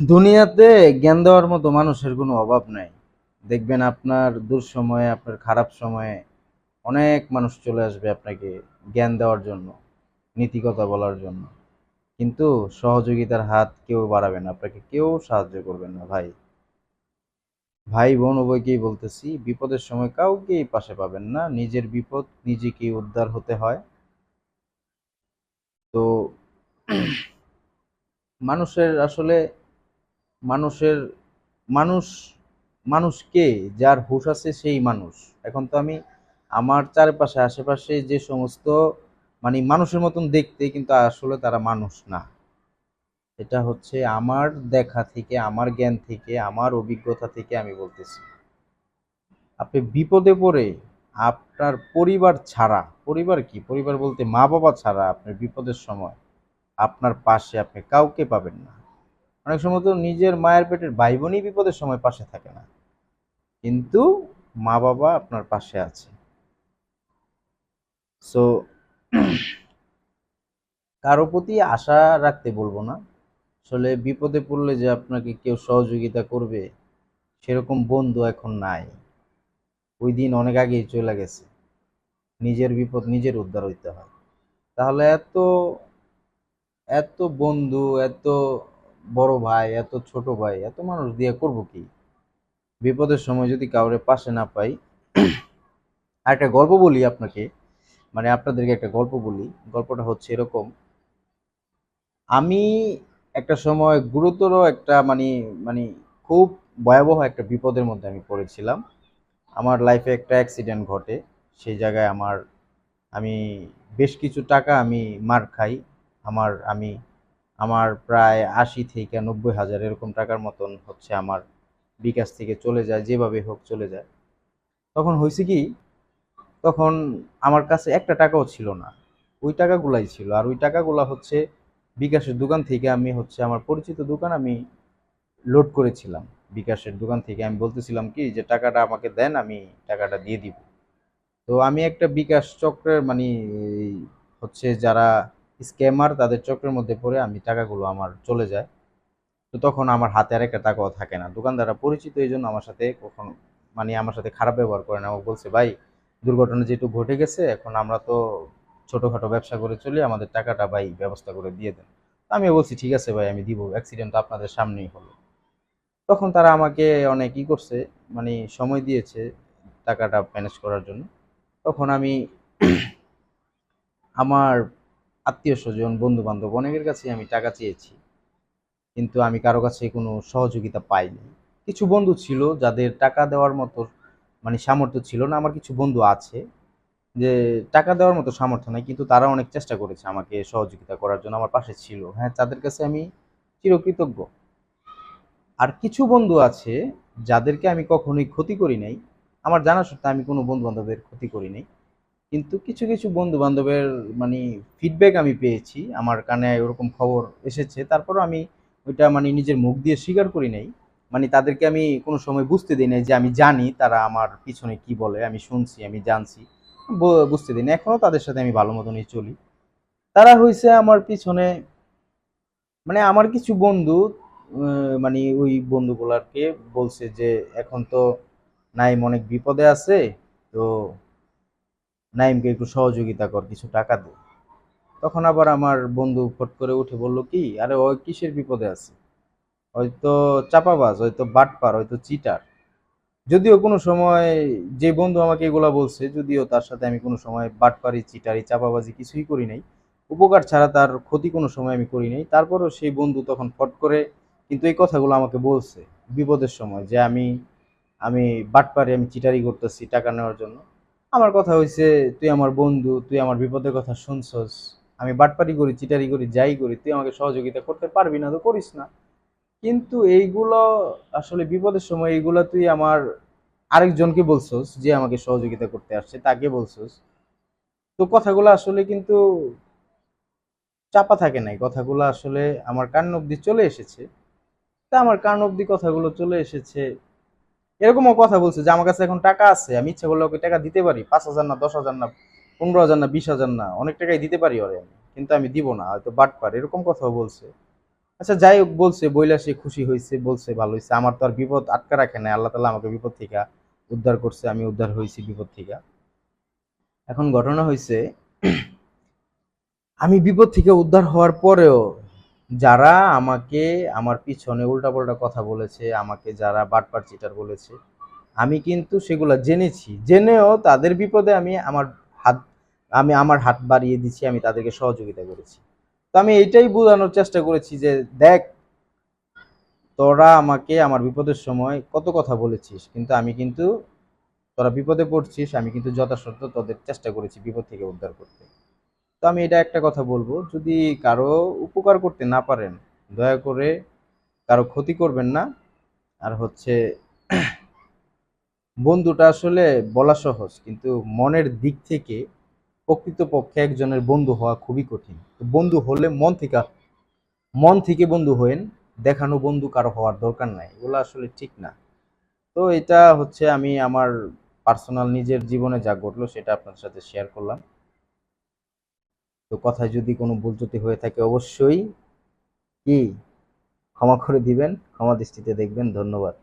দুনিয়াতে জ্ঞান দেওয়ার মতো মানুষের কোনো অভাব নাই। দেখবেন আপনার দুঃসময়ে, আপনার খারাপ সময়ে অনেক মানুষ চলে আসবে আপনাকে জ্ঞান দেওয়ার জন্য, নীতিকথা বলার জন্য। কিন্তু সহযোগিতার হাত কেউ বাড়াবে না, আপনাকে কেউ সাহায্য করবেন না, ভাই। ভাই, বোন, উভয়কেই বলতেছি, বিপদের সময় কাউকেই পাশে পাবেন না, নিজের বিপদ নিজেকেই উদ্ধার হতে হয়। তো মানুষের আসলে মানুষের, মানুষ মানুষকে যার হুঁশ আছে সেই মানুষ। এখন তো আমি আমার চারপাশে, আশেপাশে যে সমস্ত মানে মানুষের মতন দেখতে কিন্তু আসলে তারা মানুষ না। এটা হচ্ছে আমার দেখা থেকে, আমার জ্ঞান থেকে, আমার অভিজ্ঞতা থেকে আমি বলতেছি। আপনি বিপদে পড়ে আপনার পরিবার ছাড়া, পরিবার কি? পরিবার বলতে মা বাবা ছাড়া আপনার বিপদের সময় আপনার পাশে আপনি কাউকে পাবেন না। অনেক সময় তো নিজের মায়ের পেটের ভাই বোনই বিপদের সময় পাশে থাকে না। কিন্তু মা বাবা আপনার পাশে আছে। সো কারও প্রতি আশা রাখতে বলব না। আসলে বিপদে পড়লে যে আপনাকে কেউ সহযোগিতা করবে, সেরকম বন্ধু এখন নাই। ওই দিন অনেক আগেই চলে গেছে। নিজের বিপদ নিজের উদ্ধার হইতে হয়। তাহলে এত এত বন্ধু, এত বড় ভাই, এত ছোট ভাই, এত মানুষ দিয়ে করব কি? বিপদের সময় যদি কাউরে পাশে না পাই আর একটা গল্প বলি আপনাকে। মানে আপনাদেরকে একটা গল্প বলি। গল্পটা হচ্ছে এরকম। আমি একটা সময় গুরুতর একটা মানে মানে খুব ভয়াবহ একটা বিপদের মধ্যে আমি পড়েছিলাম। আমার লাইফে একটা অ্যাক্সিডেন্ট ঘটে। সেই জায়গায় আমার, আমি বেশ কিছু টাকা আমি মার খাই। আমার, আমি আমার প্রায় আশি থেকে নব্বই হাজার এরকম টাকার মতন হচ্ছে আমার বিকাশ থেকে চলে যায়, যেভাবে হোক চলে যায়। তখন হয়েছে কি, তখন আমার কাছে একটা টাকাও ছিল না। ওই টাকাগুলাই ছিল। আর ওই টাকাগুলা হচ্ছে বিকাশের দোকান থেকে আমি হচ্ছে আমার পরিচিত দোকান আমি লোড করেছিলাম। বিকাশের দোকান থেকে আমি বলতেছিলাম কি, যে টাকাটা আমাকে দেন, আমি টাকাটা দিয়ে দিব। তো আমি একটা বিকাশ চক্রের মানে হচ্ছে যারা স্ক্যামার তাদের চক্রের মধ্যে পড়ে আমি টাকাগুলো আমার চলে যায়। তো তখন আমার হাতে আর একটা টাকাও থাকে না। দোকানদাররা পরিচিত এই জন্য আমার সাথে কখন মানে আমার সাথে খারাপ ব্যবহার করে না। ও বলছে, ভাই, দুর্ঘটনা যেটু ঘটে গেছে, এখন আমরা তো ছোটোখাটো ব্যবসা করে চলি, আমাদের টাকাটা ভাই ব্যবস্থা করে দিয়ে দেন। আমি বলছি, ঠিক আছে ভাই, আমি দিব। অ্যাক্সিডেন্ট আপনাদের সামনেই হলো। তখন তারা আমাকে অনেক ই করছে মানে সময় দিয়েছে টাকাটা ম্যানেজ করার জন্য। তখন আমি আমার আত্মীয় স্বজন বন্ধু বান্ধব অনেকের কাছে আমি টাকা চেয়েছি। কিন্তু আমি কারও কাছে কোনো সহযোগিতা পাইনি। কিছু বন্ধু ছিল যাদের টাকা দেওয়ার মতো মানে সামর্থ্য ছিল না। আমার কিছু বন্ধু আছে যে টাকা দেওয়ার মতো সামর্থ্য নাই, কিন্তু তারা অনেক চেষ্টা করেছে আমাকে সহযোগিতা করার জন্য আমার পাশে ছিল। হ্যাঁ তাদের কাছে আমি চিরকৃতজ্ঞ। আর কিছু বন্ধু আছে যাদেরকে আমি কখনোই ক্ষতি করি নাই। আমার জানা সত্ত্বে আমি কোনো বন্ধু বান্ধবের ক্ষতি করি নাই। কিন্তু কিছু কিছু বন্ধু বান্ধবের মানে ফিডব্যাক আমি পেয়েছি। আমার কানে ওরকম খবর এসেছে। তারপরও আমি ওইটা মানে নিজের মুখ দিয়ে স্বীকার করি নাই। মানে তাদেরকে আমি কোনো সময় বুঝতে দিই নাই যে আমি জানি তারা আমার পিছনে কি বলে, আমি শুনছি, আমি জানছি। বুঝতে দিই না এখনও তাদের সাথে আমি ভালো মতনই চলি। তারা হয়েছে আমার পিছনে মানে আমার কিছু বন্ধু মানে ওই বন্ধুগুলাকে বলছে যে, এখন তো নাইম অনেক বিপদে আছে, তো নাইমকে একটু সহযোগিতা কর, কিছু টাকা দে। তখন আবার আমার বন্ধু ফট করে উঠে বলল, কি? আরে ওই কিসের বিপদে আছে? হয়তো চাপাবাজ, হয়তো বাটপার, হয়তো চিটার। যদিও কোনো সময় যে বন্ধু আমাকে এগুলা বলছে, যদিও তার সাথে আমি কোনো সময় বাটপারি, চিটারি, চাপাবাজি কিছুই করি নাই। উপকার ছাড়া তার ক্ষতি কোনো সময় আমি করি নাই। তারপরও সেই বন্ধু তখন ফট করে কিন্তু এই কথাগুলো আমাকে বলছে, বিপদের সময় যে আমি আমি বাটপারি, আমি চিটারি করতেছি টাকা নেওয়ার জন্য। আমার কথা হয়েছে তুই আমার বন্ধু, তুই আমার বিপদের কথা শুনছস। আমি বাটপারি করি, চিটারি করি, যাই করি, তুই আমাকে সহযোগিতা করতে পারবি না তো করিস না। কিন্তু এইগুলো আসলে বিপদের সময় এইগুলো তুই আমার আরেকজনকে বলছস যে আমাকে সহযোগিতা করতে আসছে, তাকে বলছস। তো কথাগুলো আসলে কিন্তু চাপা থাকে নাই। কথাগুলো আসলে আমার কান অব্দি চলে এসেছে। তা আমার কান অব্দি কথাগুলো চলে এসেছে। এরকমও কথা বলছে যে, আমার কাছে এখন টাকা আছে, আমি ইচ্ছা করলে ওকে টাকা দিতে পারি। পাঁচ হাজার না, দশ হাজার না, পনেরো হাজার না, বিশ হাজার না, অনেক টাকাই দিতে পারি ওরে আমি, কিন্তু আমি দিব না, হয়তো বাট পার এরকম কথাও বলছে। আচ্ছা যাই হোক, বলছে, বইলা সে খুশি হয়েছে বলছে, ভালো হয়েছে আমার তো আর বিপদ আটকা রাখে না আল্লাহ তালা আমাকে বিপদ থেকে উদ্ধার করছে, আমি উদ্ধার হয়েছি বিপদ থেকে। এখন ঘটনা হয়েছে আমি বিপদ থেকে উদ্ধার হওয়ার পরেও যারা আমাকে আমার পিছনে উল্টাপাল্টা কথা বলেছে, আমাকে যারা বাটপার চিটার বলেছে, আমি কিন্তু সেগুলো জেনেছি। জেনেও তাদের বিপদে আমি আমার হাত, আমি আমার হাত বাড়িয়ে দিচ্ছি আমি তাদেরকে সহযোগিতা করেছি। তো আমি এইটাই বোঝানোর চেষ্টা করেছি যে, দেখ, তোরা আমাকে আমার বিপদের সময় কত কথা বলেছিস, কিন্তু আমি কিন্তু তোরা বিপদে পড়ছিস, আমি কিন্তু যথাসাধ্য তোদের চেষ্টা করেছি বিপদ থেকে উদ্ধার করতে। তো আমি এটা একটা কথা বলব, যদি কারও উপকার করতে না পারেন, দয়া করে কারও ক্ষতি করবেন না। আর হচ্ছে বন্ধুটা আসলে বলা সহজ, কিন্তু মনের দিক থেকে প্রকৃতপক্ষে একজনের বন্ধু হওয়া খুবই কঠিন। বন্ধু হলে মন থেকে মন থেকে বন্ধু হয়েন দেখানো বন্ধু কারও হওয়ার দরকার নাই, এগুলো আসলে ঠিক না। তো এটা হচ্ছে আমি আমার পার্সোনাল নিজের জীবনে যা ঘটলো সেটা আপনার সাথে শেয়ার করলাম। তো কথায় যদি কোনো ভুল ত্রুটি হয়ে থাকে অবশ্যই কি? ক্ষমা করে দিবেন, ক্ষমা দৃষ্টিতে দেখবেন। ধন্যবাদ।